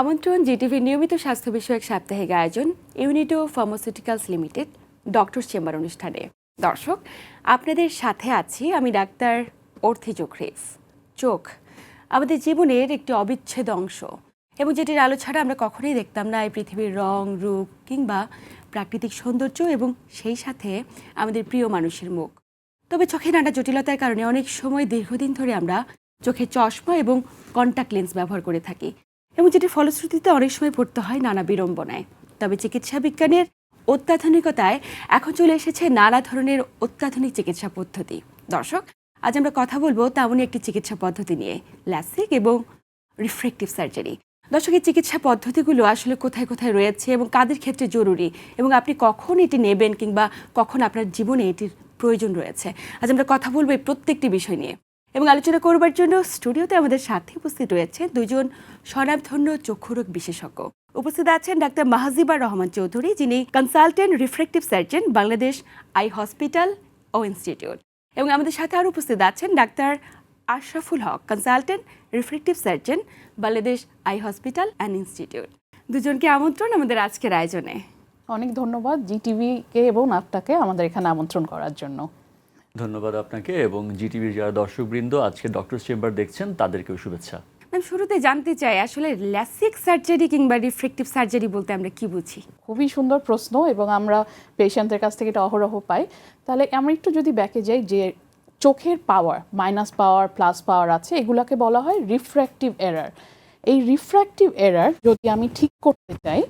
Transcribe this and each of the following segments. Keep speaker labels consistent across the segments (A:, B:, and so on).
A: আমন্ত্রণ জিটিভির নিয়মিত স্বাস্থ্য বিষয়ক সাপ্তাহিক আয়োজন, ইউনিটো ফার্মাসিউটিক্যালস লিমিটেড ডক্টর চেম্বার অনুষ্ঠানে। দর্শক, আপনাদের সাথে আছি আমি ডাক্তার অর্থি চোখরিফ চোখ, আমাদের জীবনের একটি অবিচ্ছেদ অংশ। এবং যেটির আলো ছাড়া আমরা কখনোই দেখতাম না, এই পৃথিবীর রং, রূপ কিংবা প্রাকৃতিক সৌন্দর্য এবং সেই সাথে আমাদের প্রিয় মানুষের মুখ। তবে চোখে নানা জটিলতার কারণে অনেক সময় দীর্ঘদিন ধরে আমরা চোখে চশমা এবং কন্টাক্ট লেন্স ব্যবহার করে থাকি। এবং যেটির ফলশ্রুতিতে অনেক সময় পড়তে হয় নানা বিড়ম্বনায়। তবে চিকিৎসা বিজ্ঞানের অত্যাধুনিকতায় এখন চলে এসেছে নানা ধরনের অত্যাধুনিক চিকিৎসা পদ্ধতি। দর্শক, আজ আমরা কথা বলব তেমনই একটি চিকিৎসা পদ্ধতি নিয়ে, ল্যাসিক এবং রিফ্রেক্টিভ সার্জারি। দর্শক, এই চিকিৎসা পদ্ধতিগুলো আসলে কোথায় কোথায় রয়েছে এবং কাদের ক্ষেত্রে জরুরি এবং আপনি কখন এটি নেবেন কিংবা কখন আপনার জীবনে এটির প্রয়োজন রয়েছে? আজ আমরা কথা বলব এই প্রত্যেকটি বিষয় নিয়ে। এবং আলোচনা করবার জন্য স্টুডিওতে আমাদের সাথে উপস্থিত রয়েছে দুজন স্বনামধন্য চক্ষুরোগ বিশেষজ্ঞ। উপস্থিত আছেন ডাক্তার মাহাজিবা রহমান চৌধুরী, যিনি consultant refractive surgeon, Bangladesh eye hospital ও ইনস্টিটিউট। এবং আমাদের সাথে আরও উপস্থিত আছেন doctor Ashraful Haque, consultant refractive surgeon, Bangladesh eye hospital and institute. দুজনকে আমন্ত্রণ আমাদের আজকের আয়োজনে।
B: অনেক ধন্যবাদ জিটিভিকে এবং আপনাকে আমাদের এখানে আমন্ত্রণ করার জন্য।
C: ধন্যবাদ আপনাকে এবং জিটিভির যারা দর্শকবৃন্দ আজকে ডক্টর চেম্বার দেখছেন তাদেরকেও শুভেচ্ছা।
A: ম্যাম শুরুতে জানতে চাই আসলে ল্যাসিক সার্জারি কিংবা রিফ্রেক্টিভ সার্জারি বলতে আমরা কি বুঝি?
B: খুবই সুন্দর প্রশ্ন এবং আমরা পেশেন্টের কাছ থেকে এটা অহরহ পাই। তাহলে আমরা একটু যদি ব্যাকে যাই যে চোখের পাওয়ার মাইনাস পাওয়ার প্লাস পাওয়ার আছে এগুলোকে বলা হয় রিফ্র্যাক্টিভ এরার এই রিফ্র্যাক্টিভ এরার যদি আমি ঠিক করতে চাই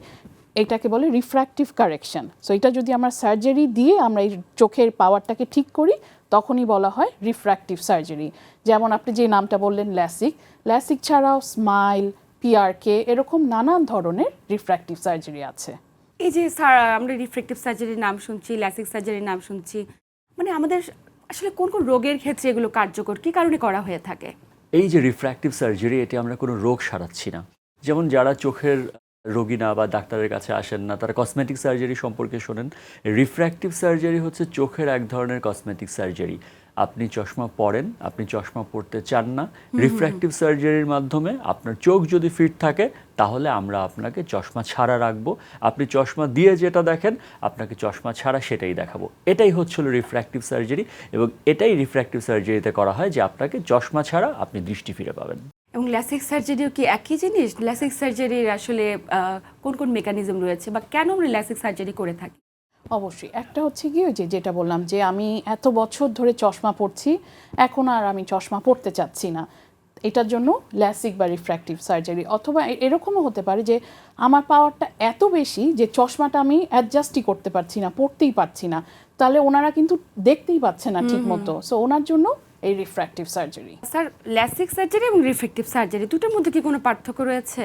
B: এটাকে বলে রিফ্র্যাক্টিভ কারেকশন সো এটা যদি আমরা সার্জারি দিয়ে আমরা এই চোখের পাওয়ারটাকে ঠিক করি তখনই বলা হয় রিফ্র্যাক্টিভ সার্জারি যেমন আপনি যে নামটা বললেন ল্যাসিক ল্যাসিক ছাড়াও স্মাইল পিআরকে এরকম নানান ধরনের রিফ্র্যাক্টিভ সার্জারি আছে।
A: এই যে স্যার আমরা রিফ্রেক্টিভ সার্জারির নাম শুনছি ল্যাসিক সার্জারির নাম শুনছি মানে আমাদের আসলে কোন কোন রোগের ক্ষেত্রে এগুলো কার্যকর কি কারণে করা হয়ে থাকে?
C: এই যে রিফ্র্যাক্টিভ সার্জারি এটি আমরা কোনো রোগ সারাচ্ছি না। যেমন যারা চোখের রোগী না বা ডাক্তারের কাছে আসেন না। তারা কসমেটিক সার্জারি সম্পর্কে শোনেন। রিফ্র্যাক্টিভ সার্জারি হচ্ছে চোখের এক ধরনের কসমেটিক সার্জারি আপনি চশমা পরেন আপনি চশমা পড়তে চান না। রিফ্র্যাক্টিভ সার্জারির মাধ্যমে আপনার চোখ যদি ফিট থাকে তাহলে আমরা আপনাকে চশমা ছাড়া রাখব। আপনি চশমা দিয়ে যেটা দেখেন আপনাকে চশমা ছাড়া সেটাই দেখাবো। এটাই হচ্ছিল রিফ্র্যাক্টিভ সার্জারি এবং এটাই রিফ্র্যাক্টিভ সার্জারিতে করা হয় যে আপনাকে চশমা ছাড়া আপনি দৃষ্টি ফিরে পাবেন।
A: এবং ল্যাসিক সার্জারিও কি একই জিনিস? ল্যাসিক সার্জারির আসলে কোন কোন মেকানিজম রয়েছে বা কেন আমরা ল্যাসিক সার্জারি করে থাকি?
B: অবশ্যই। একটা হচ্ছে কি যে যেটা বললাম যে আমি এত বছর ধরে চশমা পড়ছি এখন আর আমি চশমা পড়তে চাচ্ছি না। এটার জন্য ল্যাসিক বা রিফ্র্যাক্টিভ সার্জারি অথবা এরকমও হতে পারে যে আমার পাওয়ারটা এত বেশি যে চশমাটা আমি অ্যাডজাস্টই করতে পারছি না পড়তেই পারছি না। তাহলে ওনারা কিন্তু দেখতেই পাচ্ছে না ঠিক মতো সো ওনার জন্য এই refractive surgery
A: sir LASIK surgery এবং রিফ্রেক্টিভ সার্জারি দুটোর মধ্যে কি কোনো পার্থক্য রয়েছে?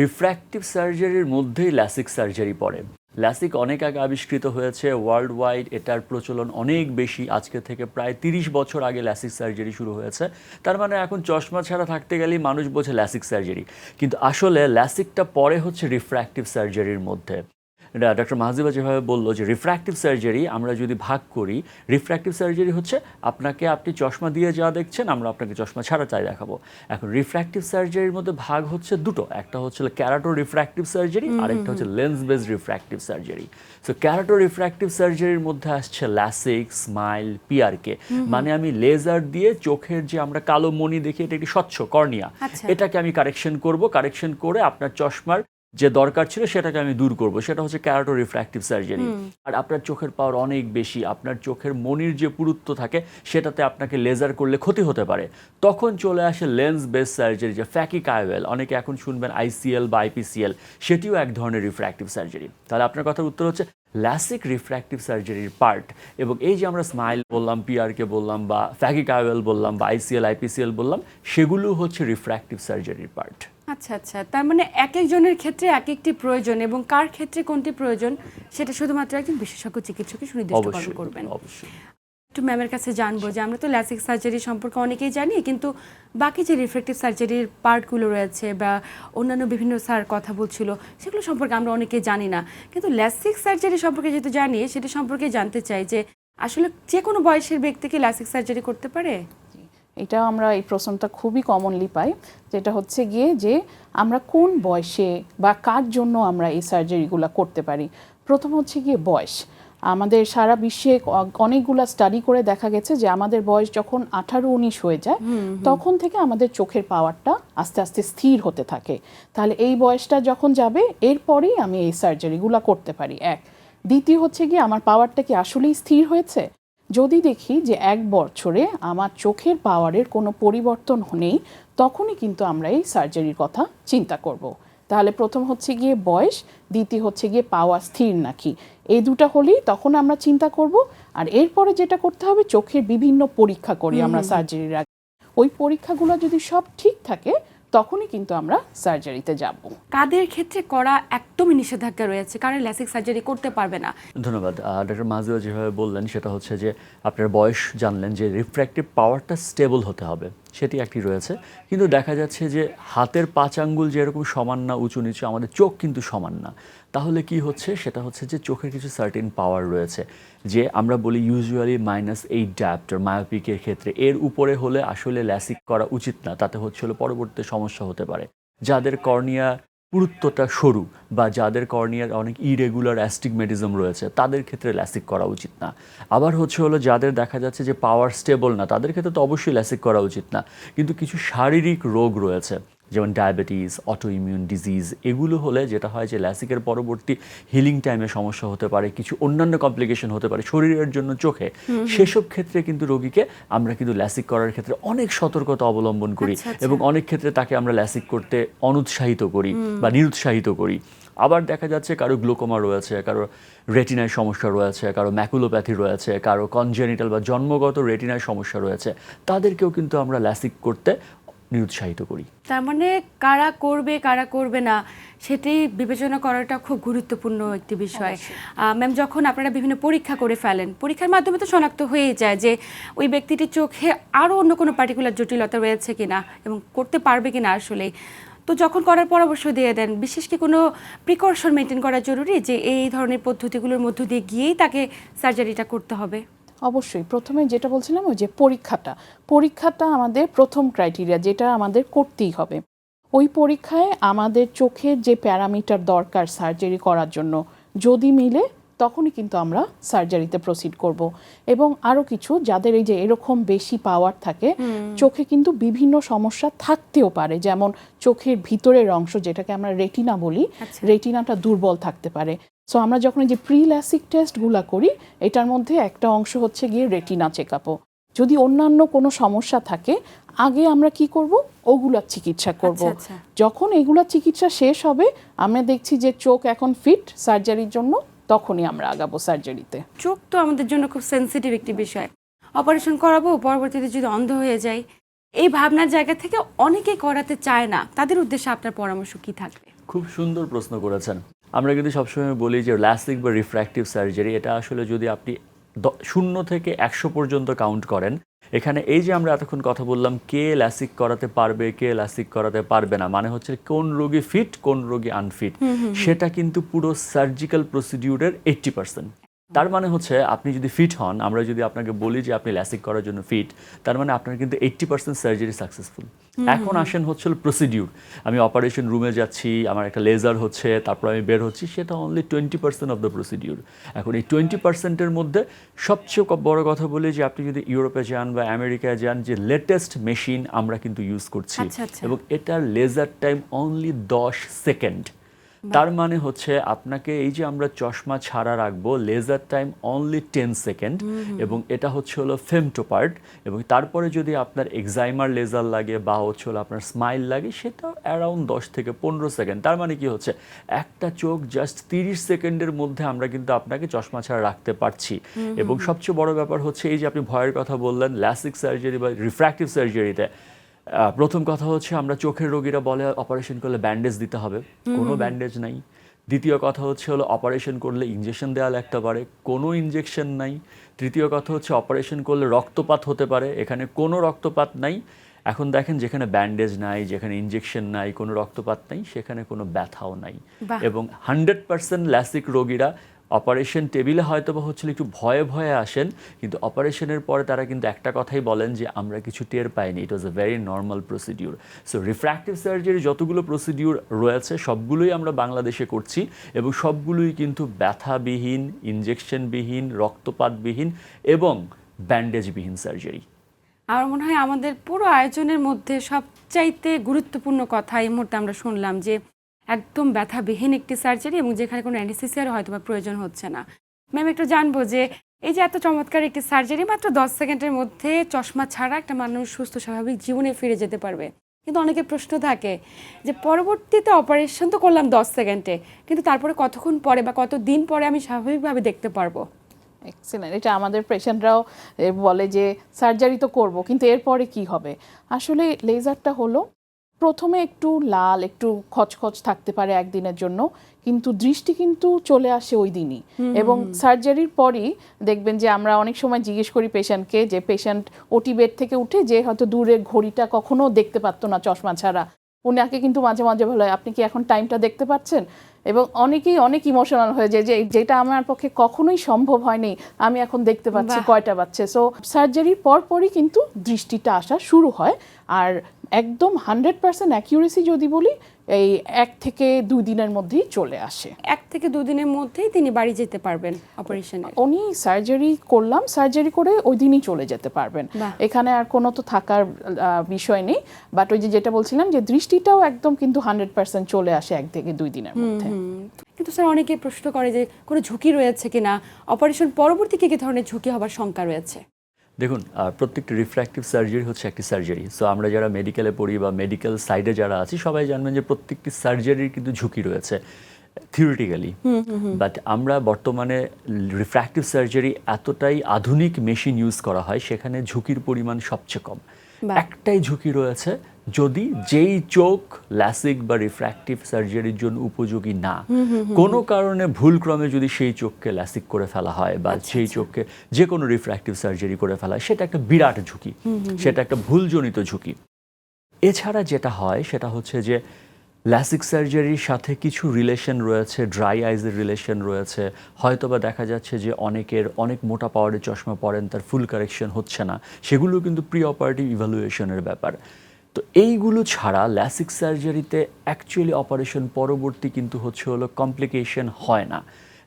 C: রিফ্র্যাক্টিভ সার্জারির মধ্যেই ল্যাসিক সার্জারি পড়ে। ল্যাসিক অনেক আগে আবিষ্কৃত হয়েছে ওয়ার্ল্ড ওয়াইড এটার প্রচলন অনেক বেশি। আজকে থেকে প্রায় তিরিশ বছর আগে ল্যাসিক সার্জারি শুরু হয়েছে। তার মানে এখন চশমা ছাড়া থাকতে গেলেই মানুষ বোঝে ল্যাসিক সার্জারি কিন্তু আসলে ল্যাসিকটা পরে হচ্ছে রিফ্র্যাক্টিভ সার্জারির মধ্যে। ডক্টর মাহাজিবা যেভাবে বলল যে রিফ্র্যাক্টিভ সার্জারি আমরা যদি ভাগ করি রিফ্র্যাক্টিভ সার্জারি হচ্ছে আপনাকে আপনি চশমা দিয়ে যা দেখছেন আমরা আপনাকে চশমা ছাড়া চাই দেখাবো। এখন রিফ্র্যাক্টিভ সার্জারির মধ্যে ভাগ হচ্ছে দুটো একটা হচ্ছে ক্যারাটো রিফ্র্যাক্টিভ সার্জারি আরেকটা হচ্ছে lens base refractive surgery so kerato refractive সার্জারির মধ্যে আসছে ল্যাসিক স্মাইল পিআরকে মানে আমি লেজার দিয়ে চোখের যে আমরা কালো মনি দেখি এটা একটি স্বচ্ছ কর্নিয়া।
A: আচ্ছা।
C: এটাকে আমি কারেকশন করব। কারেকশন করে আপনার চশমার যে দরকার ছিল সেটাকে আমি দূর করব সেটা হচ্ছে ক্যারাটো রিফ্র্যাক্টিভ সার্জারি। আর আপনার চোখের পাওয়ার অনেক বেশি আপনার চোখের মনির যে পুরুত্ব থাকে সেটাতে আপনাকে লেজার করলে ক্ষতি হতে পারে। তখন চলে আসে লেন্স বেস সার্জারি যে ফ্যাকি কাইওয়েল অনেকে এখন শুনবেন আইসিএল বা আইপিসিএল সেটিও এক ধরনের রিফ্র্যাক্টিভ সার্জারি। তাহলে আপনার কথার উত্তর হচ্ছে ল্যাসিক রিফ্র্যাক্টিভ সার্জারির পার্ট এবং এই যে আমরা স্মাইল বললাম পিআরকে বললাম বা ফ্যাকি কাইওয়েল বললাম বা আইসিএল আইপিসিএল বললাম সেগুলো হচ্ছে রিফ্র্যাক্টিভ সার্জারির পার্ট।
A: আচ্ছা আচ্ছা। তার মানে এক একজনের ক্ষেত্রে এক একটি প্রয়োজন এবং কার ক্ষেত্রে কোনটি প্রয়োজন সেটা শুধুমাত্র একজন বিশেষজ্ঞ চিকিৎসকই সুনির্দিষ্টকরণ
C: অবশ্যই
A: করবেন।
C: অবশ্যই।
A: একটু ম্যামের কাছে জানব যে আমরা তো ল্যাসিক সার্জারি সম্পর্কে অনেকেই জানি কিন্তু বাকি যে রিফ্রেক্টিভ সার্জারির পার্টগুলো রয়েছে বা অন্যান্য বিভিন্ন স্যার কথা বলছিল সেগুলো সম্পর্কে আমরা অনেকেই জানি না। কিন্তু ল্যাসিক সার্জারি সম্পর্কে যেহেতু জানি সেটা সম্পর্কে জানতে চাই যে আসলে যে কোনো বয়সের ব্যক্তিকে ল্যাসিক সার্জারি করতে পারে?
B: এটা আমরা এই প্রশ্নটা খুবই কমনলি পাই যেটা হচ্ছে গিয়ে যে আমরা কোন বয়সে বা কার জন্য আমরা এই সার্জারিগুলো করতে পারি? প্রথম হচ্ছে গিয়ে বয়স। আমাদের সারা বিশ্বে অনেকগুলা স্টাডি করে দেখা গেছে যে আমাদের বয়স যখন আঠারো উনিশ হয়ে যায় তখন থেকে আমাদের চোখের পাওয়ারটা আস্তে আস্তে স্থির হতে থাকে। তাহলে এই বয়সটা যখন যাবে এরপরেই আমি এই সার্জারিগুলো করতে পারি। এক। দ্বিতীয় হচ্ছে গিয়ে আমার পাওয়ারটা কি আসলেই স্থির হয়েছে? যদি দেখি যে এক বছরে আমার চোখের পাওয়ারের কোনো পরিবর্তন নেই তখনই কিন্তু আমরা এই সার্জারির কথা চিন্তা করব। তাহলে প্রথম হচ্ছে গিয়ে বয়স দ্বিতীয় হচ্ছে গিয়ে পাওয়ার স্থির নাকি? এই দুটা হলেই তখন আমরা চিন্তা করব। আর এরপরে যেটা করতে হবে চোখের বিভিন্ন পরীক্ষা করি আমরা সার্জারির আগে। ওই পরীক্ষাগুলো যদি সব ঠিক থাকে তখনই কিন্তু আমরা সার্জারিতে যাব।
A: কাদের ক্ষেত্রে করা একদমই নিষেধাজ্ঞা রয়েছে? কারণ ল্যাসিক সার্জারি করতে পারবে না?
C: ধন্যবাদ। ডক্টর মাহাজিও যেভাবে বললেন সেটা হচ্ছে যে আপনার বয়স জানলেন যে রিফ্র্যাক্টিভ পাওয়ারটা স্টেবল হতে হবে। সেটি একটি রয়েছে। কিন্তু দেখা যাচ্ছে যে হাতের পাঁচ আঙ্গুল যেরকম সমান না উঁচু নিচু আমাদের চোখ কিন্তু সমান না। তাহলে কি হচ্ছে? সেটা হচ্ছে যে চোখের কিছু সার্টেন পাওয়ার রয়েছে, যে আমরা বলি ইউজুয়ালি মাইনাস এইট ড্যাপ্টার মায়োপিকের ক্ষেত্রে। এর উপরে হলে আসলে ল্যাসিক করা উচিত না, তাতে হচ্ছে হলো পরবর্তী সমস্যা হতে পারে। যাদের কর্নিয়া পুরুত্বটা সরু বা যাদের কর্নিয়ার অনেক ইরেগুলার অ্যাস্টিগমেটিজম রয়েছে, তাদের ক্ষেত্রে ল্যাসিক করা উচিত না। আবার হচ্ছে হলো যাদের দেখা যাচ্ছে যে পাওয়ার স্টেবল না, তাদের ক্ষেত্রে তো অবশ্যই ল্যাসিক করা উচিত না। কিন্তু কিছু শারীরিক রোগ রয়েছে যেমন ডায়াবেটিস অটো ইমিউন ডিজিজ এগুলো হলে যেটা হয় যে ল্যাসিকের পরবর্তী হিলিং টাইমে সমস্যা হতে পারে কিছু অন্যান্য কমপ্লিকেশন হতে পারে শরীরের জন্য চোখে। সেসব ক্ষেত্রে কিন্তু রোগীকে আমরা কিন্তু ল্যাসিক করার ক্ষেত্রে অনেক সতর্কতা অবলম্বন করি
A: আচ্ছা, আচ্ছা।
C: এবং অনেক ক্ষেত্রে তাকে আমরা ল্যাসিক করতে অনুৎসাহিত করি বা নিরুৎসাহিত করি। আবার দেখা যাচ্ছে কারও গ্লোকোমা রয়েছে কারও রেটিনায় সমস্যা রয়েছে কারও ম্যাকুলোপ্যাথি রয়েছে কারও কনজেনিটাল বা জন্মগত রেটিনায় সমস্যা রয়েছে তাদেরকেও কিন্তু আমরা ল্যাসিক করতে নিরুৎসাহিত করি।
A: তার মানে কারা করবে কারা করবে না সেটি বিবেচনা করাটা খুব গুরুত্বপূর্ণ একটি বিষয়। ম্যাম যখন আপনারা বিভিন্ন পরীক্ষা করে ফেলেন পরীক্ষার মাধ্যমে তো শনাক্ত হয়েই যায় যে ওই ব্যক্তিটির চোখে আরও অন্য কোনো পার্টিকুলার জটিলতা রয়েছে কিনা এবং করতে পারবে কিনা আসলে। তো যখন করার পরামর্শ দিয়ে দেন বিশেষ কি কোনো প্রিকশন মেনটেন করা জরুরি যে এই ধরনের পদ্ধতিগুলোর মধ্য দিয়ে গিয়েই তাকে সার্জারিটা করতে হবে?
B: অবশ্যই। প্রথমে যেটা বলছিলাম ওই যে পরীক্ষাটা। পরীক্ষাটা আমাদের প্রথম ক্রাইটেরিয়া যেটা আমাদের করতেই হবে। ওই পরীক্ষায় আমাদের চোখের যে প্যারামিটার দরকার সার্জারি করার জন্য যদি মিলে তখনই কিন্তু আমরা সার্জারিতে প্রসিড করব। এবং আরও কিছু যাদের এই যে এরকম বেশি পাওয়ার থাকে চোখে কিন্তু বিভিন্ন সমস্যা থাকতেও পারে। যেমন চোখের ভিতরের অংশ যেটাকে আমরা রেটিনা বলি
A: আচ্ছা।
B: রেটিনাটা দুর্বল থাকতে পারে। সো আমরা যখন এই যে প্রিল্যাসিক টেস্টগুলো করি এটার মধ্যে একটা অংশ হচ্ছে গিয়ে রেটিনা চেক যদি অন্যান্য কোনো সমস্যা থাকে আগে আমরা কি করব? ওগুলার চিকিৎসা করব।
A: আচ্ছা, আচ্ছা।
B: যখন এগুলার চিকিৎসা শেষ হবে আমরা দেখছি যে চোখ এখন ফিট সার্জারির জন্য তখনই আমরা আগাবো সার্জারিতে
A: চোখ তো আমাদের জন্য খুব সেন্সিটিভ একটি বিষয়। অপারেশন করাবো পরবর্তীতে যদি অন্ধ হয়ে যায় এই ভাবনার জায়গা থেকে অনেকে করাতে চায় না। তাদের উদ্দেশ্যে আপনার পরামর্শ কি থাকবে?
C: খুব সুন্দর প্রশ্ন করেছেন। আমরা কিন্তু সবসময় বলি যে ল্যাসিক বা রিফ্র্যাক্টিভ সার্জারি এটা আসলে যদি আপনি শূন্য থেকে একশো পর্যন্ত কাউন্ট করেন এখানে এই যে আমরা এতক্ষণ কথা বললাম কে ল্যাসিক করাতে পারবে কে ল্যাসিক করাতে পারবে না মানে হচ্ছে কোন রোগী ফিট কোন রোগী আনফিট সেটা কিন্তু পুরো সার্জিক্যাল প্রসিডিউরের এইট্টি পার্সেন্ট তার মানে হচ্ছে আপনি যদি ফিট হন আমরা যদি আপনাকে বলি যে আপনি ল্যাসিক করার জন্য ফিট তার মানে আপনার কিন্তু এইট্টি পার্সেন্ট সার্জারি সাকসেসফুল এখন আসেন হচ্ছে প্রসিডিউর আমি অপারেশন রুমে যাচ্ছি আমার একটা লেজার হচ্ছে তারপর আমি বের হচ্ছি সেটা only twenty percent of the procedure এখন এই টোয়েন্টি পার্সেন্টের মধ্যে সবচেয়ে বড় কথা বলি যে আপনি যদি ইউরোপে যান বা আমেরিকায় যান যে লেটেস্ট মেশিন আমরা কিন্তু ইউজ করছি
A: আচ্ছা, আচ্ছা।
C: এবং এটার লেজার টাইম অনলি দশ সেকেন্ড তার মানে হচ্ছে আপনাকে এই যে আমরা চশমা ছাড়া রাখব laser time only ten second এবং এটা হচ্ছে হলো ফেমটোপার্ট এবং তারপরে যদি আপনার এক্সাইমার লেজার লাগে বা হচ্ছে হলো আপনার স্মাইল লাগে সেটাও অ্যারাউন্ড দশ থেকে পনেরো সেকেন্ড তার মানে কি হচ্ছে? একটা চোখ জাস্ট তিরিশ সেকেন্ডের মধ্যে আমরা কিন্তু আপনাকে চশমা ছাড়া রাখতে পারছি। এবং সবচেয়ে বড় ব্যাপার হচ্ছে এই যে আপনি ভয়ের কথা বললেন ল্যাসিক সার্জারি বা রিফ্র্যাক্টিভ সার্জারিতে প্রথম কথা হচ্ছে আমরা চোখের রোগীরা বলে অপারেশন করলে ব্যান্ডেজ দিতে হবে। কোনো ব্যান্ডেজ নাই। দ্বিতীয় কথা হচ্ছে হলো অপারেশন করলে ইঞ্জেকশন দেওয়া লাগতে পারে। কোনো ইঞ্জেকশন নাই। তৃতীয় কথা হচ্ছে অপারেশন করলে রক্তপাত হতে পারে। এখানে কোনো রক্তপাত নাই। এখন দেখেন যেখানে ব্যান্ডেজ নাই যেখানে ইঞ্জেকশন নাই কোনো রক্তপাত নাই সেখানে কোনো ব্যথাও নাই। এবং হান্ড্রেড পার্সেন্ট ল্যাসিক রোগীরা অপারেশন টেবিলে হয়তো বা হচ্ছিল একটু ভয়ে ভয়ে আসেন, কিন্তু অপারেশনের পরে তারা কিন্তু একটা কথাই বলেন যে, আমরা কিছু টের পাইনি it was a very normal procedure so refractive surgery যতগুলো প্রসিডিউর রয়েছে, সবগুলোই আমরা বাংলাদেশে করছি এবং সবগুলোই কিন্তু ব্যথাবিহীন ইনজেকশনবিহীন রক্তপাতবিহীন এবং ব্যান্ডেজবিহীন সার্জারি
A: আমার মনে হয় আমাদের পুরো আয়োজনের মধ্যে সবচাইতে গুরুত্বপূর্ণ কথা এই মুহূর্তে আমরা শুনলাম যে একদম ব্যথাবিহীন একটি সার্জারি এবং যেখানে কোনো অ্যানেসিসিয়ার হয়তো বা প্রয়োজন হচ্ছে না। ম্যাম একটু জানব যে এই যে এত চমৎকার একটি সার্জারি মাত্র দশ সেকেন্ডের মধ্যে চশমা ছাড়া একটা মানুষ সুস্থ, স্বাভাবিক জীবনে ফিরে যেতে পারবে। কিন্তু অনেকে প্রশ্ন থাকে যে পরবর্তীতে অপারেশন তো করলাম দশ সেকেন্ডে, কিন্তু তারপরে কতক্ষণ পরে বা কত দিন পরে আমি স্বাভাবিকভাবে দেখতে পারব?
B: এক্সিলেন্ট এটা আমাদের পেশেন্টরাও বলে যে সার্জারি তো করব, কিন্তু এরপরে কি হবে? আসলে লেজারটা হলো প্রথমে একটু লাল একটু খচখচ থাকতে পারে একদিনের জন্য কিন্তু দৃষ্টি কিন্তু চলে আসে ওই দিনই। এবং সার্জারির পরই দেখবেন যে আমরা অনেক সময় জিজ্ঞেস করি পেশেন্টকে যে পেশেন্ট ওটি বেড থেকে উঠে যে হয়তো দূরে ঘড়িটা কখনো দেখতে পারতো না চশমা ছাড়া। উনাকে কিন্তু মাঝে মাঝে ভালো হয় আপনি কি এখন টাইমটা দেখতে পাচ্ছেন? এবং অনেকেই অনেক ইমোশনাল হয়ে যায় যে যেটা আমার পক্ষে কখনোই সম্ভব হয়নি আমি এখন দেখতে পাচ্ছি কয়টা বাচ্চে সো সার্জারির পরপরই কিন্তু দৃষ্টিটা আসা শুরু হয়। আর একদম হান্ড্রেড পার্সেন্ট অ্যাকিউরেসি যদি বলি এই এক থেকে দুই দিনের মধ্যেই চলে আসে।
A: এক থেকে দুদিনের মধ্যেই তিনি বাড়ি যেতে পারবেন অপারেশনে
B: উনি সার্জারি করলাম সার্জারি করে ওই দিনই চলে যেতে পারবেন। এখানে আর কোনো তো থাকার বিষয় নেই। বাট ওই যে যেটা বলছিলাম যে দৃষ্টিটাও একদম কিন্তু হান্ড্রেড পার্সেন্ট চলে আসে এক থেকে দুই দিনের মধ্যে।
A: কিন্তু স্যার অনেকে প্রশ্ন করে যে কোনো ঝুঁকি রয়েছে কিনা? অপারেশন পরবর্তী কি কি ধরনের ঝুঁকি হবার শঙ্কা রয়েছে?
C: দেখুন প্রত্যেকটি রিফ্র্যাক্টিভ সার্জারি হচ্ছে একটি সার্জারি সো আমরা যারা মেডিকেলে পড়ি বা মেডিকেল সাইডে যারা আছি সবাই জানবেন যে প্রত্যেকটি সার্জারির কিন্তু ঝুঁকি রয়েছে থিওরিটিক্যালি বাট আমরা বর্তমানে রিফ্র্যাক্টিভ সার্জারি এতটাই আধুনিক মেশিন ইউজ করা হয় সেখানে ঝুঁকির পরিমাণ সবচেয়ে কম। একটাই ঝুঁকি রয়েছে যদি যেই চোখ ল্যাসিক বা রিফ্র্যাকটিভ সার্জারির জন্য উপযোগী না কোনো কারণে ভুলক্রমে যদি সেই চোখকে ল্যাসিক করে ফেলা হয় বা সেই চোখকে যে কোনো রিফ্র্যাকটিভ সার্জারি করে ফেলা হয় সেটা একটা বিরাট ঝুঁকি সেটা একটা ভুলজনিত ঝুঁকি। এছাড়া যেটা হয় সেটা হচ্ছে যে ল্যাসিক সার্জারির সাথে কিছু রিলেশন রয়েছে ড্রাই আইজের রিলেশন রয়েছে। হয়তোবা দেখা যাচ্ছে যে অনেকের অনেক মোটা পাওয়ারের চশমা পড়েন তার ফুল কারেকশন হচ্ছে না। সেগুলো কিন্তু প্রি অপারেটিভ ইভ্যালুয়েশনের ব্যাপার। তো এইগুলো ছাড়া ল্যাসিক সার্জারিতে অ্যাকচুয়ালি অপারেশন পরবর্তী কিন্তু হচ্ছে হলো কমপ্লিকেশন হয় না।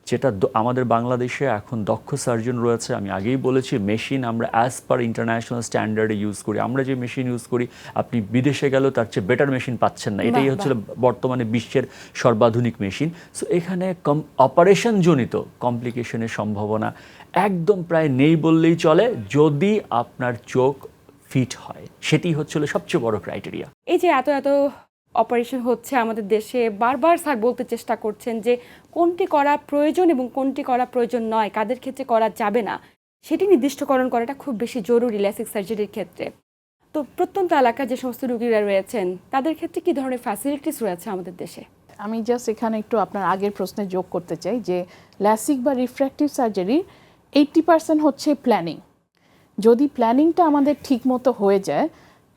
C: যেটা আমাদের বাংলাদেশে এখন দক্ষ সার্জন রয়েছে আমি আগেই বলেছি মেশিন আমরা অ্যাজ পার ইন্টারন্যাশনাল স্ট্যান্ডার্ডে ইউজ করি। আমরা যে মেশিন ইউজ করি আপনি বিদেশে গেলেও তার চেয়ে বেটার মেশিন পাচ্ছেন না। এটাই হচ্ছে বর্তমানে বিশ্বের সর্বাধুনিক মেশিন সো এখানে কম অপারেশন জনিত কমপ্লিকেশনের সম্ভাবনা একদম প্রায় নেই বললেই চলে যদি আপনার চোখ ফিট হয়। সেটি হচ্ছে হলো সবচেয়ে বড় ক্রাইটেরিয়া
A: এই যে এত এত অপারেশন হচ্ছে আমাদের দেশে। বারবার স্যার বলতে চেষ্টা করছেন যে কোনটি করা প্রয়োজন এবং কোনটি করা প্রয়োজন নয়, কাদের ক্ষেত্রে করা যাবে না, সেটি নির্দিষ্টকরণ করাটা খুব বেশি জরুরি ল্যাসিক সার্জারির ক্ষেত্রে। তো প্রত্যন্ত এলাকায় যে সমস্ত রুগীরা রয়েছেন, তাদের ক্ষেত্রে কি ধরনের ফ্যাসিলিটিস রয়েছে আমাদের দেশে?
B: আমি জাস্ট এখানে একটু আপনার আগের প্রশ্নে যোগ করতে চাই যে ল্যাসিক বা রিফ্র্যাক্টিভ সার্জারি এইট্টি পার্সেন্ট হচ্ছে প্ল্যানিং যদি প্ল্যানিংটা আমাদের ঠিক মতো হয়ে যায়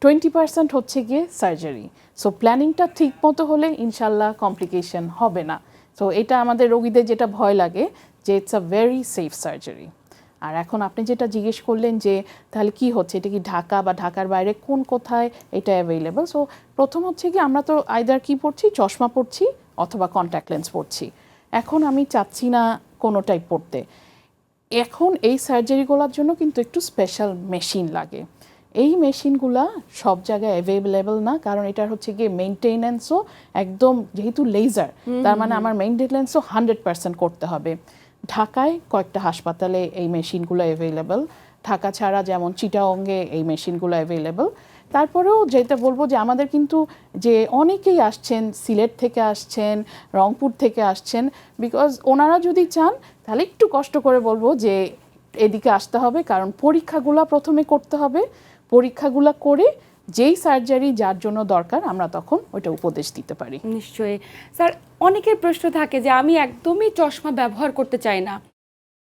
B: টোয়েন্টি পার্সেন্ট হচ্ছে গিয়ে সার্জারি সো প্ল্যানিংটা ঠিক মতো হলে ইনশাল্লাহ কমপ্লিকেশন হবে না। সো এটা আমাদের রোগীদের যেটা ভয় লাগে, যে it's a very safe surgery আর এখন আপনি যেটা জিজ্ঞেস করলেন যে, তাহলে কি হচ্ছে? এটা কি ঢাকা বা ঢাকার বাইরে কোন কোথায় এটা অ্যাভেলেবল সো প্রথম হচ্ছে কি আমরা তো আইদার কি পড়ছি? চশমা পড়ছি অথবা কন্ট্যাক্ট লেন্স পড়ছি। এখন আমি চাচ্ছি না কোনোটাই পড়তে। এখন এই সার্জারিগুলোর জন্য কিন্তু একটু স্পেশাল মেশিন লাগে। এই মেশিনগুলা সব জায়গায় অ্যাভেলেবল না কারণ এটার হচ্ছে গিয়ে মেনটেনেন্সও একদম যেহেতু লেজার তার মানে আমার মেনটেনেন্সও হান্ড্রেড পার্সেন্ট করতে হবে। ঢাকায় কয়েকটা হাসপাতালে এই মেশিনগুলো অ্যাভেলেবল ঢাকা ছাড়া যেমন চিটাঅঙ্গে এই মেশিনগুলো অ্যাভেলেবল তারপরেও যেটা বলব যে আমাদের কিন্তু যে অনেকেই আসছেন সিলেট থেকে আসছেন রংপুর থেকে আসছেন বিকজ ওনারা যদি চান তাহলে একটু কষ্ট করে বলব যে এদিকে আসতে হবে কারণ পরীক্ষাগুলো প্রথমে করতে হবে। পরীক্ষাগুলো করে যেই সার্জারি যার জন্য দরকার আমরা তখন ওইটা উপদেশ দিতে পারি।
A: নিশ্চয়ই। স্যার অনেকের প্রশ্ন থাকে যে আমি একদমই চশমা ব্যবহার করতে চাই না।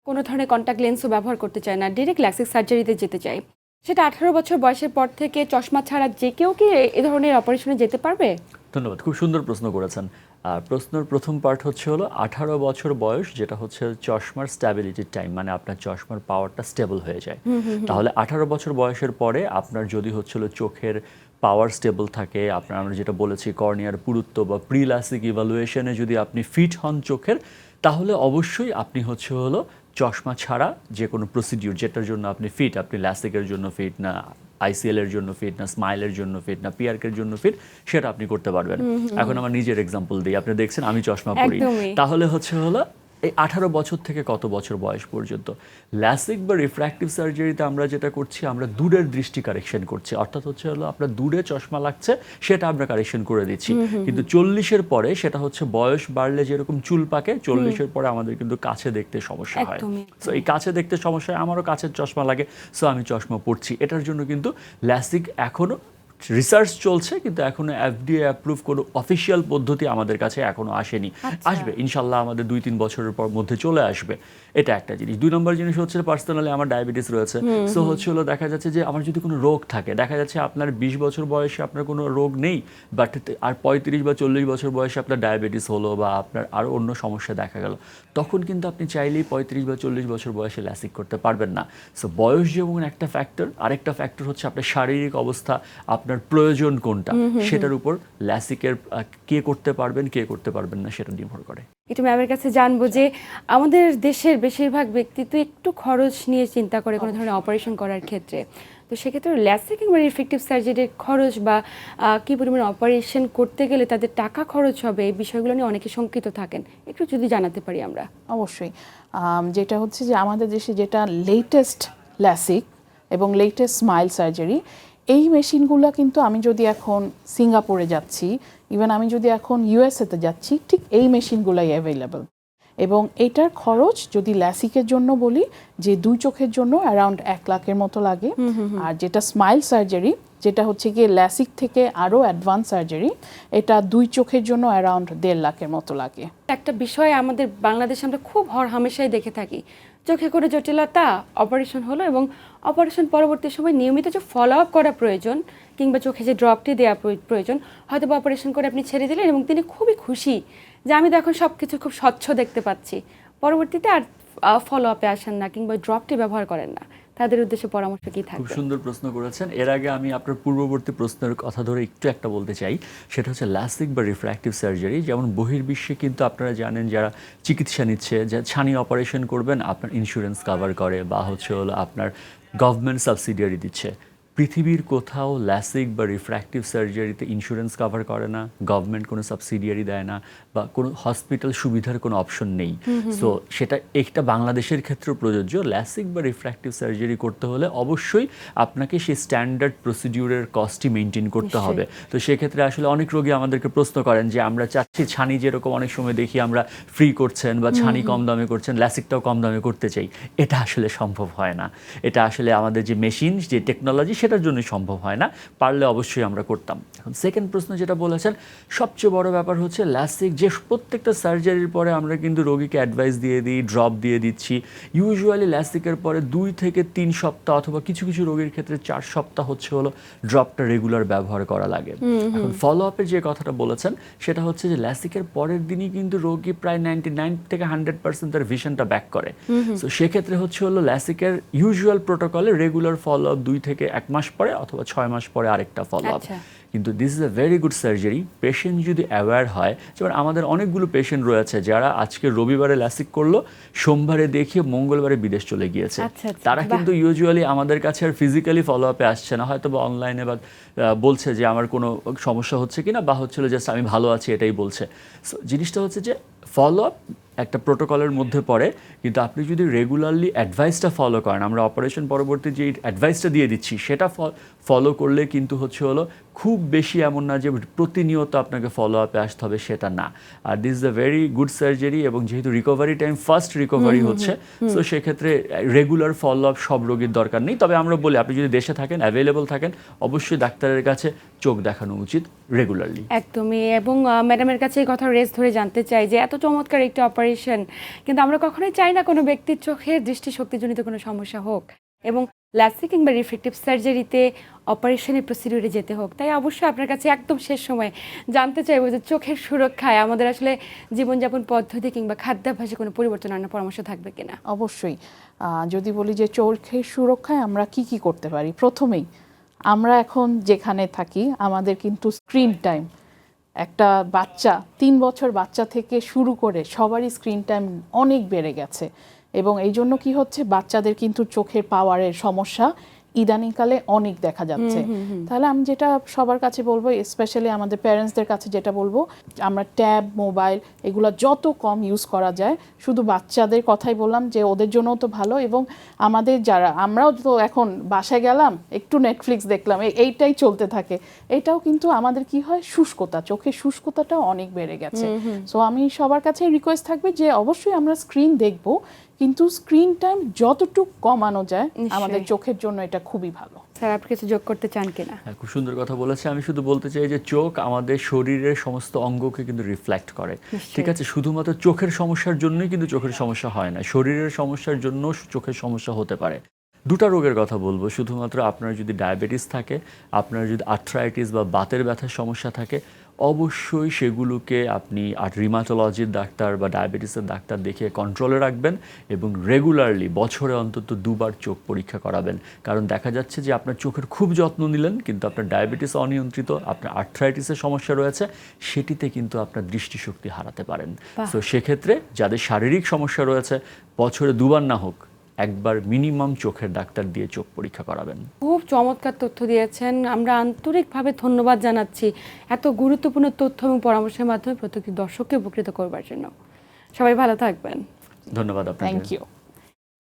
A: কোনো ধরনের কন্ট্যাক্ট লেন্সও ব্যবহার করতে চাই না। ডিরেক্ট ল্যাসিক সার্জারিতে যেতে চাই। সেটা আঠারো বছর বয়সের পর থেকে চশমা ছাড়া যে কেউ কি এ ধরনের অপারেশনে যেতে পারবে?
C: ধন্যবাদ। খুব সুন্দর প্রশ্ন করেছেন। আর প্রশ্নের প্রথম পার্ট হচ্ছে হলো আঠারো বছর বয়স যেটা হচ্ছে চশমার স্ট্যাবিলিটির টাইম মানে আপনার চশমার পাওয়ারটা স্টেবল হয়ে যায়। তাহলে আঠারো বছর বয়সের পরে আপনার যদি হচ্ছে হলো চোখের পাওয়ার স্টেবল থাকে আপনার আমরা যেটা বলেছি কর্নিয়ার পুরুত্ব বা প্রিলাসিক ইভালুয়েশনে যদি আপনি ফিট হন চোখের তাহলে অবশ্যই আপনি হচ্ছে হলো চশমা ছাড়া যে কোনো প্রসিডিউর যেটার জন্য আপনি ফিট আপনি ল্যাসিকের জন্য ফিট না আইসিএল এর জন্য ফিট না স্মাইলের জন্য ফিট না পিআরকের জন্য ফিট সেটা আপনি করতে পারবেন। এখন আমার নিজের এক্সাম্পল দিই। আপনি দেখছেন আমি চশমা পরি। তাহলে হচ্ছে হলো এই আঠারো বছর থেকে কত বছর বয়স পর্যন্ত? ল্যাসিক বা রিফ্র্যাক্টিভ সার্জারিতে আমরা যেটা করছি আমরা দূরের দৃষ্টি কারেকশন করছি। অর্থাৎ হচ্ছে হলো আপনার দূরে চশমা লাগছে সেটা আমরা কারেকশন করে দিচ্ছি। কিন্তু চল্লিশের পরে সেটা হচ্ছে বয়স বাড়লে যেরকম চুল পাকে চল্লিশের পরে আমাদের কিন্তু কাছে দেখতে সমস্যা হয়। সো এই কাছে দেখতে সমস্যা হয় আমারও কাছের চশমা লাগে সো আমি চশমা পরছি। এটার জন্য কিন্তু ল্যাসিক এখনও রিসার্চ চলছে কিন্তু এখনও এফডিএ অ্যাপ্রুভ কোনো অফিসিয়াল পদ্ধতি আমাদের কাছে এখনও আসেনি
A: আচ্ছা।
C: আসবে ইনশাল্লাহ আমাদের দুই তিন বছরের পর মধ্যে চলে আসবে এটা একটা জিনিস। দুই নম্বর জিনিস হচ্ছে পার্সোনালি আমার ডায়াবেটিস রয়েছে। সো হচ্ছে হলো দেখা যাচ্ছে যে আমার যদি কোনো রোগ থাকে দেখা যাচ্ছে আপনার বিশ বছর বয়সে আপনার কোনো রোগ নেই বাট আর পঁয়ত্রিশ বা চল্লিশ বছর বয়সে আপনার ডায়াবেটিস হলো বা আপনার আরও অন্য সমস্যা দেখা গেল তখন কিন্তু আপনি চাইলেই পঁয়ত্রিশ বা চল্লিশ বছর বয়সে ল্যাসিক করতে পারবেন না। সো বয়স যেমন একটা ফ্যাক্টর আরেকটা ফ্যাক্টর হচ্ছে আপনার শারীরিক অবস্থা আপনার প্রয়োজন কোনটা সেটার উপর ল্যাসিকের কে করতে পারবেন কে করতে পারবেন না সেটা নির্ভর করে।
A: একটু ম্যামের কাছে জানব যে আমাদের দেশের বেশিরভাগ ব্যক্তি তো একটু খরচ নিয়ে চিন্তা করে কোনো ধরনের অপারেশন করার ক্ষেত্রে। তো সেক্ষেত্রে ল্যাসিক কিংবা রিফ্লেকটিভ সার্জারির খরচ বা কি পরিমাণ অপারেশন করতে গেলে তাদের টাকা খরচ হবে এই বিষয়গুলো নিয়ে অনেকে শঙ্কিত থাকেন। একটু যদি জানাতে পারি আমরা।
B: অবশ্যই। যেটা হচ্ছে যে আমাদের দেশে যেটা লেটেস্ট ল্যাসিক এবং লেটেস্ট স্মাইল সার্জারি এই মেশিনগুলো কিন্তু আমি যদি এখন সিঙ্গাপুরে যাচ্ছি ইভেন আমি যদি এখন ইউএসএতে যাচ্ছি, ঠিক এই মেশিনগুলাই অ্যাভেলেবল এবং এটার খরচ যদি ল্যাসিকের জন্য বলি যে দুই চোখের জন্য অ্যারাউন্ড এক লাখের মতো লাগে। আর যেটা স্মাইল সার্জারি যেটা হচ্ছে গিয়ে ল্যাসিক থেকে আরও অ্যাডভান্স সার্জারি এটা দুই চোখের জন্য অ্যারাউন্ড দেড় লাখের মতো লাগে।
A: একটা বিষয় আমাদের বাংলাদেশে আমরা খুব হর হামেশাই দেখে থাকি। চোখে করে জটিলতা অপারেশন হলো এবং অপারেশন পরবর্তী সময় নিয়মিত যে ফলো আপ করা প্রয়োজন কিংবা চোখে যে ড্রপটি দেওয়া প্রয়োজন হয়তো বা অপারেশন করে আপনি ছেড়ে দিলেন এবং তিনি খুবই খুশি। যে আমি তো এখন সব কিছু খুব স্বচ্ছ দেখতে পাচ্ছি। পরবর্তীতে আর ফলো আপে আসেন না কিংবা ড্রপটি ব্যবহার করেন না। তাদের উদ্দেশ্যে পরামর্শ কি
C: খুব সুন্দর প্রশ্ন করেছেন। এর আগে আমি আপনার পূর্ববর্তী প্রশ্নের কথা ধরে একটু একটা বলতে চাই। সেটা হচ্ছে লাসিক বা রিফ্র্যাক্টিভ সার্জারি যেমন বহির্বিশ্বে কিন্তু আপনারা জানেন যারা চিকিৎসা নিচ্ছে যে ছানি অপারেশন করবেন আপনার ইন্স্যুরেন্স কভার করে বা হচ্ছে হলো আপনার গভর্নমেন্ট সাবসিডিয়ারি দিচ্ছে। পৃথিবীর কোথাও ল্যাসিক বা রিফ্র্যাক্টিভ সার্জারিতে ইন্স্যুরেন্স কভার করে না গভর্নমেন্ট কোনো সাবসিডিয়ারি দেয় না বা কোনো হসপিটাল সুবিধার কোনো অপশন নেই। সো সেটা একটা বাংলাদেশের ক্ষেত্রেও প্রযোজ্য। ল্যাসিক বা রিফ্র্যাক্টিভ সার্জারি করতে হলে অবশ্যই আপনাকে সেই স্ট্যান্ডার্ড প্রসিডিউরের কস্টই মেনটেন করতে হবে। তো সেক্ষেত্রে আসলে অনেক রোগী আমাদেরকে প্রশ্ন করেন যে আমরা চাচ্ছি ছানি যেরকম অনেক সময় দেখি আমরা ফ্রি করছেন বা ছানি কম দামে করছেন ল্যাসিকটাও কম দামে করতে চাই। এটা আসলে সম্ভব হয় না। এটা আসলে আমাদের যে মেশিন যে টেকনোলজি সেটার জন্যই সম্ভব হয় না পারলে অবশ্যই আমরা করতাম। এখন সেকেন্ড প্রশ্ন যেটা বলেছেন সবচেয়ে বড় ব্যাপার হচ্ছে ল্যাসিক যে প্রত্যেকটা সার্জারির পরে আমরা কিন্তু রোগীকে অ্যাডভাইস দিয়ে দিই ড্রপ দিয়ে দিচ্ছি। ইউজুয়ালি ল্যাসিকের পরে দুই থেকে তিন সপ্তাহ অথবা কিছু কিছু রোগীর ক্ষেত্রে চার সপ্তাহ হচ্ছে হলো ড্রপটা রেগুলার ব্যবহার করা লাগে। এখন ফলো আপের যে কথাটা বলেছেন সেটা হচ্ছে যে ল্যাসিকের পরের দিনই কিন্তু রোগী প্রায় নাইনটি নাইন থেকে হান্ড্রেড পার্সেন্ট তার ভিশনটা ব্যাক করে। তো সেক্ষেত্রে হচ্ছে হলো ল্যাসিকের ইউজুয়াল প্রোটোকলে রেগুলার ফলো আপ দুই থেকে এক মাস পরে অথবা ছয় মাস পরে আরেকটা ফলো আপ
A: আচ্ছা।
C: কিন্তু this is a very good surgery patient যদি অ্যাওয়্যার হয় যেমন আমাদের অনেকগুলো পেশেন্ট রয়েছে যারা আজকে রবিবারে ল্যাসিক করল সোমবারে দেখিয়ে মঙ্গলবারে বিদেশ চলে গিয়েছে।
A: আচ্ছা, আচ্ছা,
C: তারা কিন্তু ইউজুয়ালি আমাদের কাছে আর ফিজিক্যালি ফলো আপে আসছে না। হয়তো বা অনলাইনে বা বলছে যে আমার কোনো সমস্যা হচ্ছে কিনা বা হচ্ছিল জাস্ট আমি ভালো আছি এটাই বলছে। সো জিনিসটা হচ্ছে যে ফলো আপ একটা প্রোটোকলের মধ্যে পড়ে কিন্তু আপনি যদি রেগুলারলি অ্যাডভাইসটা ফলো করেন আমরা অপারেশন পরবর্তী যে অ্যাডভাইসটা দিয়ে দিচ্ছি সেটা ফলো করলে কিন্তু হচ্ছে হলো খুব বেশি এমন না যে প্রতিনিয়ত আপনাকে ফলো আপে আসতে হবে সেটা না। আর this is a very good surgery এবং যেহেতু রিকভারি টাইম ফার্স্ট রিকভারি হচ্ছে তো সেক্ষেত্রে রেগুলার ফলো আপ সব রোগীর দরকার নেই। তবে আমরা বলি আপনি যদি দেশে থাকেন অ্যাভেলেবল থাকেন অবশ্যই ডাক্তারের কাছে চোখ দেখানো উচিত রেগুলারলি
A: একদমই এবং ম্যাডামের কাছে এই কথা রেস ধরে জানতে চাই যে এত চমৎকার একটি অপারেশন কিন্তু আমরা কখনোই চাই না কোনো ব্যক্তির চোখের দৃষ্টিশক্তিজনিত কোনো সমস্যা হোক। এবং ল্যাসি কিংবা রিফ্লেকটিভ সার্জারিতে অপারেশনের প্রসিডিউরে যেতে হোক। তাই অবশ্যই আপনার কাছে একদম শেষ সময় জানতে চাইব যে চোখের সুরক্ষায় আমাদের আসলে জীবনযাপন পদ্ধতি কিংবা খাদ্যাভ্যাসে কোনো পরিবর্তন আনার পরামর্শ থাকবে কিনা?
B: অবশ্যই। যদি বলি যে চোখের সুরক্ষায় আমরা কি কি করতে পারি? প্রথমেই আমরা এখন যেখানে থাকি, আমাদের কিন্তু স্ক্রিন টাইম একটা বাচ্চা, তিন বছর বাচ্চা থেকে শুরু করে সবারই স্ক্রিন টাইম অনেক বেড়ে গেছে। এবং এই জন্য কি হচ্ছে? বাচ্চাদের কিন্তু চোখের পাওয়ারের সমস্যা। ইদানিংকালে অনেক দেখা যাচ্ছে। তাহলে আমি যেটা সবার কাছে বলব স্পেশালি আমাদের প্যারেন্টসদের কাছে যেটা বলব আমরা ট্যাব মোবাইল এগুলো যত কম ইউজ করা যায় শুধু বাচ্চাদের কথাই বললাম যে ওদের জন্যও তো ভালো এবং আমাদের যারা আমরাও তো এখন বাসায় গেলাম একটু নেটফ্লিক্স দেখলাম এইটাই চলতে থাকে। এটাও কিন্তু আমাদের কি হয়? শুষ্কতা চোখের শুষ্কতাটাও অনেক বেড়ে গেছে। সো আমি সবার কাছে রিকোয়েস্ট থাকবে যে অবশ্যই আমরা স্ক্রিন দেখব কিন্তু স্ক্রিন টাইম যতটুকু কমানো যায় আমাদের চোখের জন্য এটা খুবই ভালো।
A: স্যার আপনি কিছু যোগ করতে চান কিনা?
C: হ্যাঁ, খুব সুন্দর কথা বলেছে। আমি শুধু বলতে চাই যে চোখ আমাদের শরীরের সমস্ত অঙ্গকে কিন্তু রিফ্লেক্ট করে। ঠিক আছে? শুধুমাত্র চোখের সমস্যার জন্যই কিন্তু চোখের সমস্যা হয় না। শরীরের সমস্যার জন্য চোখের সমস্যা হতে পারে। দুটা রোগের কথা বলব। শুধুমাত্র আপনার যদি ডায়াবেটিস থাকে আপনার যদি আর্থ্রাইটিস বা বাতের ব্যথার সমস্যা থাকে অবশ্যই সেগুলোকে আপনি আর রিমাটোলজির ডাক্তার বা ডায়াবেটিসের ডাক্তার দেখিয়ে কন্ট্রোলে রাখবেন এবং রেগুলারলি বছরে অন্তত দুবার চোখ পরীক্ষা করাবেন। কারণ দেখা যাচ্ছে যে আপনার চোখের খুব যত্ন নিলেন কিন্তু আপনার ডায়াবেটিস অনিয়ন্ত্রিত আপনার আর্থ্রাইটিসের সমস্যা রয়েছে সেটিতে কিন্তু আপনার দৃষ্টিশক্তি হারাতে পারেন। তো সেক্ষেত্রে যাদের শারীরিক সমস্যা রয়েছে বছরে দুবার না হোক একবার মিনিমাম চোখের ডাক্তার দিয়ে চোখ পরীক্ষা করাবেন।
A: খুব চমৎকার তথ্য দিয়েছেন। আমরা আন্তরিকভাবে ধন্যবাদ জানাচ্ছি এত গুরুত্বপূর্ণ তথ্য এবং পরামর্শের মাধ্যমে প্রত্যেকটি দর্শককে উপকৃত করবার জন্য। সবাই ভালো থাকবেন।
C: ধন্যবাদ আপনাকে।
B: থ্যাংক ইউ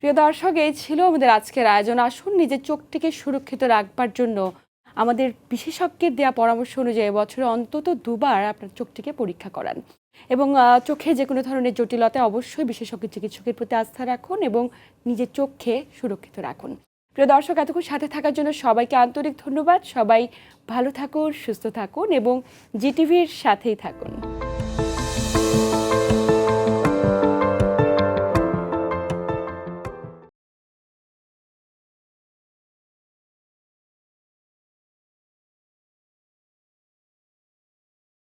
A: প্রিয় দর্শক এই ছিল আমাদের আজকের আয়োজন। আসুন নিজের চোখটিকে সুরক্ষিত রাখবার জন্য আমাদের বিশেষজ্ঞের দেওয়া পরামর্শ অনুযায়ী বছরে অন্তত দুবার আপনার চোখটিকে পরীক্ষা করান। এবং চোখে যে কোনো ধরনের জটিলতায় অবশ্যই বিশেষজ্ঞ চিকিৎসকের প্রতি আস্থা রাখুন এবং নিজের চোখে সুরক্ষিত রাখুন। প্রিয় দর্শক, এতক্ষণ সাথে থাকার জন্য সবাইকে আন্তরিক ধন্যবাদ। সবাই ভালো থাকুন, সুস্থ থাকুন এবং জিটিভির সাথেই থাকুন।